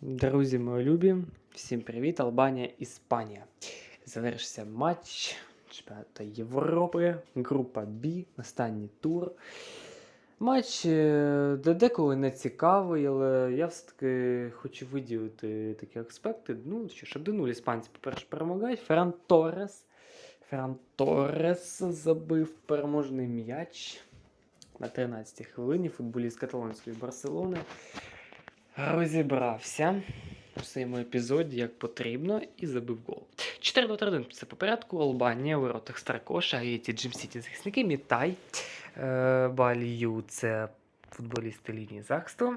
Друзі мої любі, всім привіт! Албанія, Іспанія. Завершився матч чемпіонату Європи, група Б, останній тур. Матч е, деколи не цікавий, але я все-таки хочу виділити такі аспекти. Ну, що ж, 1-0 іспанці, по-перше, перемагають. Ферран Торрес. Ферран Торрес забив переможний м'яч на 13-й хвилині. Футболіст каталонської Барселони розібрався у своєму епізоді як потрібно і забив гол. 4-2-3-1 це по порядку. Албанія воротах Старкоша, Аєті Джим Сіті захисники, Мітай, е, Балію це футболісти лінії захисту,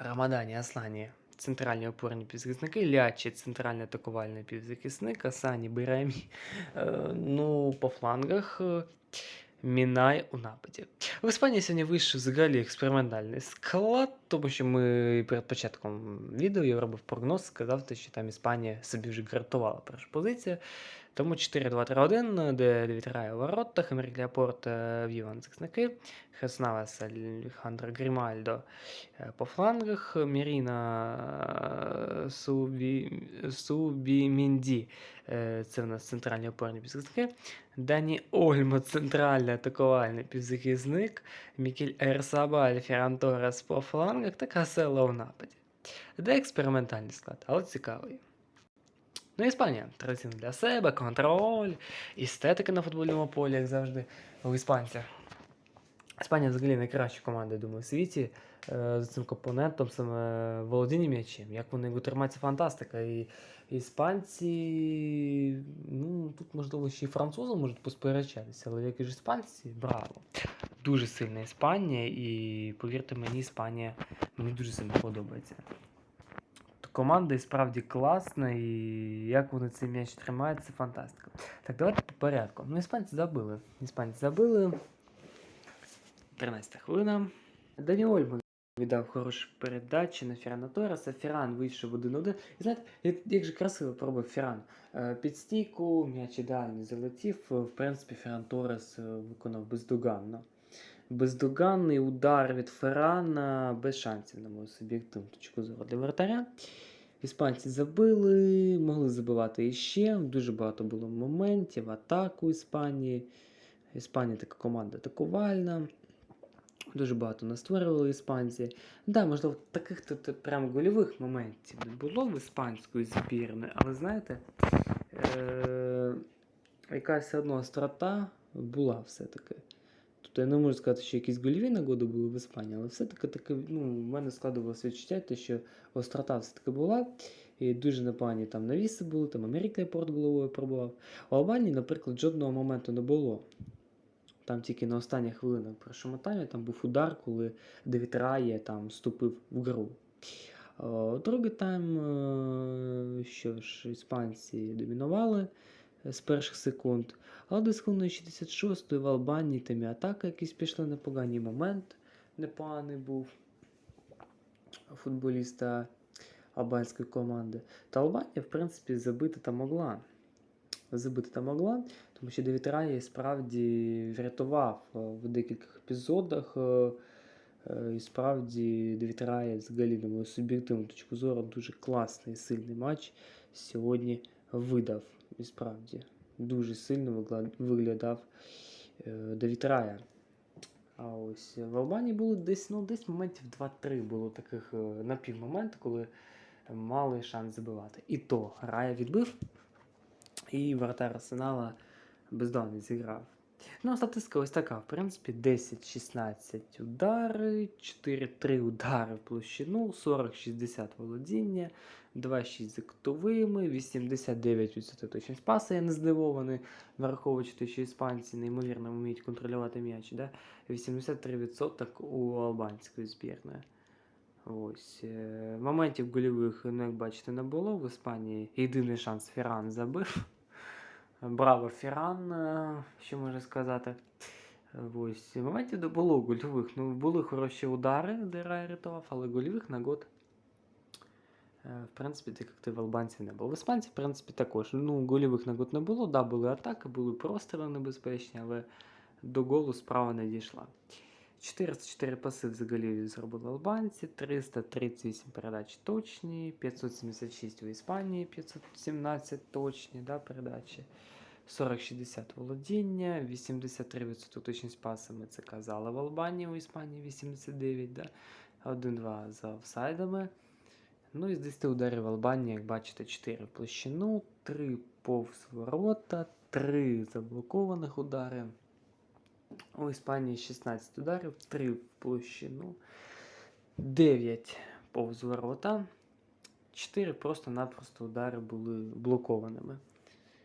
Рамадані Аслані центральні опорні півзахисники, Лячі центральний атакувальний півзахисник, Асані Беремі. Е, ну, по флангах. Мінай у нападі. В Іспанії сьогодні вийшов взагалі експериментальний склад, тому що ми перед початком відео я робив прогноз, сказав, що там Іспанія собі вже гарантувала першу позицію. Тому 4-2-3-1, де Рая у воротах, Емерік Леопорт в Іван захисники, Хеснавес Алехандро Грімальдо е, по флангах, Міріна е, Субі, Субімінді, е, це в нас центральні опорні півзахисники, Дані Ольмо, центральний атакувальний півзахисник, Мікель Ерсабаль, Ферран Торрес по флангах та Касело в нападі. Де експериментальний склад, але цікавий. Ну, Іспанія традиційно для себе, контроль, естетика на футбольному полі, як завжди, у іспанця. Іспанія взагалі найкраща команда, я думаю, в світі е, за цим компонентом саме володіння м'ячем. Як вони триматися фантастика. І іспанці, ну, тут, можливо, ще й французи можуть посперечатися, але як і ж іспанці, браво. Дуже сильна Іспанія, і повірте мені, Іспанія мені дуже сильно подобається. Команда і справді класна, і як вони цей м'яч тримають, це фантастика. Так, давайте по порядку. Ну, іспанці забили. Іспанці забили. 13 хвилина. Дані Ольман віддав хорошу передачу на Феррана Торреса. Ферран вийшов 1-1. І знаєте, як, як же красиво пробив Ферран. Е, Під стійку, м'яч ідеально залетів. В принципі, Ферран Торрес е, виконав бездоганно. Бездоганний удар від Феррана без шансів, на мою суб'єктивну точку зору для вратаря. Іспанці забили, могли забивати іще. Дуже багато було моментів, атаку Іспанії. Іспанія така команда атакувальна. Дуже багато настворювали іспанці. Да, можливо, таких тут прям гольових моментів не було в іспанської збірної, але знаєте, е- якась все одно острота була все-таки. Тобто я не можу сказати, що якісь гольові нагоди були в Іспанії, але все-таки таке, ну, в мене складувалося відчуття, те, що острота все-таки була. І дуже непогані там навіси були, там Америка Порт головою пробував. У Албанії, наприклад, жодного моменту не було. Там тільки на останніх хвилинах першому таймі там був удар, коли Девід Рає там вступив в гру. Другий тайм, е, що ж, іспанці домінували з перших секунд. Але десь хвилиною 66-ї в Албанії там і атака якісь пішли непоганий момент. Непоганий був футболіста албанської команди. Та Албанія, в принципі, забити та могла. Забити та могла, тому що Девід Рає справді врятував е, в декількох епізодах. е, е, І справді Девід Рає, взагалі, на мою суб'єктивну точку зору, дуже класний сильний матч сьогодні видав. І справді дуже сильно виглядав е, Девід Рая. А ось в Албанії було десь, ну, десь моментів 2-3 було таких е, напівмоментів, коли мали шанс забивати. І то Рая відбив, і вратар Арсенала бездонний зіграв. Ну, статистика ось така, в принципі, 10-16 удари, 4-3 удари в площину, 40-60 володіння, 2-6 за кутовими, 89% точність паса, я не здивований, враховуючи те, що іспанці неймовірно вміють контролювати м'яч, да? 83% у албанської збірної. Ось. е, Моментів гольових, ну, як бачите, не було в Іспанії. Єдиний шанс Ферран забив. Браво, Ферран, е, що можна сказати. Ось. Моментів не було гольових. Ну, були хороші удари, де рятував, але гольових нагод. е, В принципі, так як ти в албанців не було. В іспанців, в принципі, також. Ну, гольових нагод не було. Да, були атаки, були простріли небезпечні, але до голу справа не дійшла. 404 паси взагалі зробили албанці, 338 передач точні, 576 у Іспанії, 517 точні да, передачі, 40-60 володіння, 83% точність пасами це казали в Албанії, у Іспанії 89, да, 1-2 за офсайдами. Ну і з 10 ударів Албанії, як бачите, 4 в площину, 3 повз ворота, 3 заблокованих удари. У Іспанії 16 ударів, 3 в площину, 9 повз ворота, 4 просто-напросто удари були блокованими.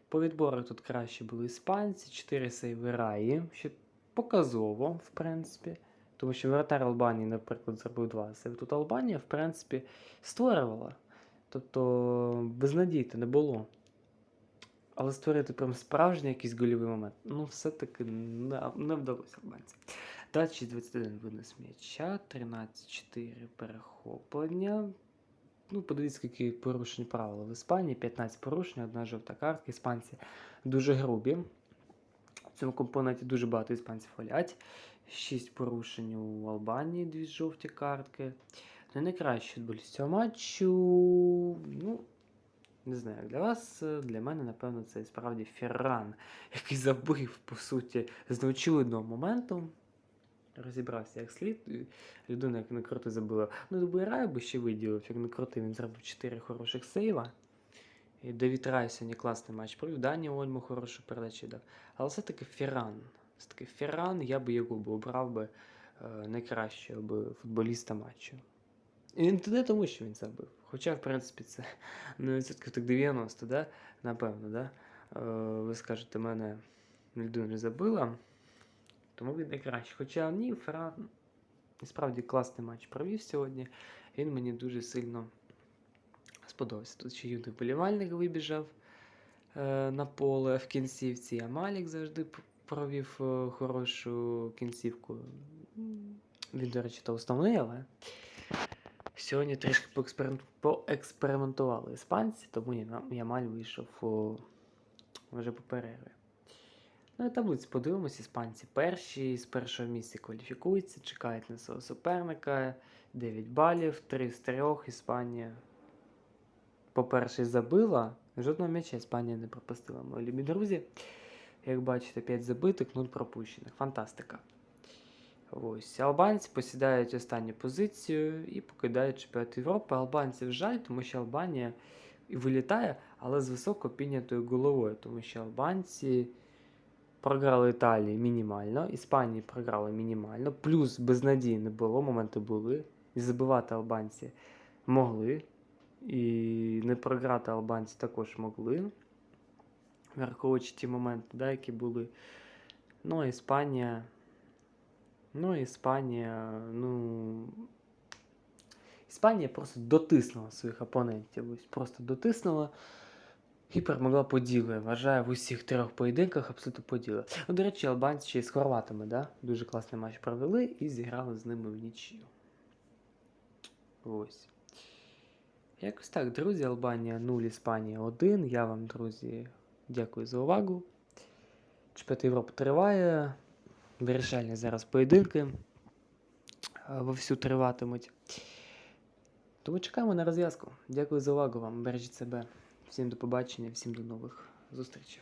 По відборах тут краще були іспанці, 4 сейви Раї, що показово, в принципі. Тому що воротар Албанії, наприклад, зробив 2 сейви. Тут Албанія, в принципі, створювала. Тобто безнадійте не було. Але створити прям справжній якийсь гольовий момент, ну, все-таки не, не вдалося албанцям. 26-21 винес м'яча, 13-4 перехоплення. Ну, подивіться, які порушені правила в Іспанії. 15 порушень, одна жовта картка. Іспанці дуже грубі. В цьому компоненті дуже багато іспанців валять. 6 порушень у Албанії, дві жовті картки. Не найкращий футболіст цього матчу. Ну, не знаю, як для вас, для мене, напевно, це справді Ферран, який забив, по суті, з неочевидного моменту. Розібрався як слід. Людина, як не крути, забила. Ну, добираю би ще виділив, як не крути, він зробив 4 хороших сейва. І Девід Рай сьогодні класний матч провів. Дані Ольму хорошу передачу дав. Але все-таки Ферран. Все-таки Ферран, я би би обрав би е, найкращого футболіста матчу. І не тому, що він забив. Хоча, в принципі, це ну, відсотків так 90, да? напевно, да? Е, ви скажете, мене людина не забила, тому він найкращий. Хоча ні, Ферран справді класний матч провів сьогодні. Він мені дуже сильно сподобався. Тут ще юний болівальник вибіжав е, на поле в кінцівці, а Малік завжди провів е, хорошу кінцівку. Він, до речі, то основний, але сьогодні трішки поекспериментували іспанці, тому Ямаль вийшов вже по перерві. Ну і таблиці подивимось, іспанці перші з першого місця кваліфікуються, чекають на свого суперника. 9 балів, 3 з 3. Іспанія, по-перше, забила. Жодного м'яча Іспанія не пропустила, мої любі друзі. Як бачите, 5 забитих, 0 пропущених. Фантастика. Ось. Албанці посідають останню позицію і покидають чемпіонат Європи. Албанців жаль, тому що Албанія вилітає, але з високо піднятою головою, тому що албанці програли Італії мінімально, Іспанії програли мінімально, плюс безнадії не було, моменти були. І забивати албанці могли. І не програти албанці також могли. Враховуючи ті моменти, да, які були. Ну, Іспанія. Ну, Іспанія, ну. Іспанія просто дотиснула своїх опонентів. Ось просто дотиснула і перемогла поділи. Вважаю, в усіх трьох поєдинках абсолютно поділи. Ну, до речі, албанці ще з хорватами, да? дуже класний матч провели і зіграли з ними в нічию. Ось. Якось так, друзі, Албанія 0, Іспанія 1. Я вам, друзі, дякую за увагу. Чемпіонат Європи триває. Вирішальні зараз поєдинки е, вовсю триватимуть. Тому чекаємо на розв'язку. Дякую за увагу вам. Бережіть себе. Всім до побачення, всім до нових зустрічей.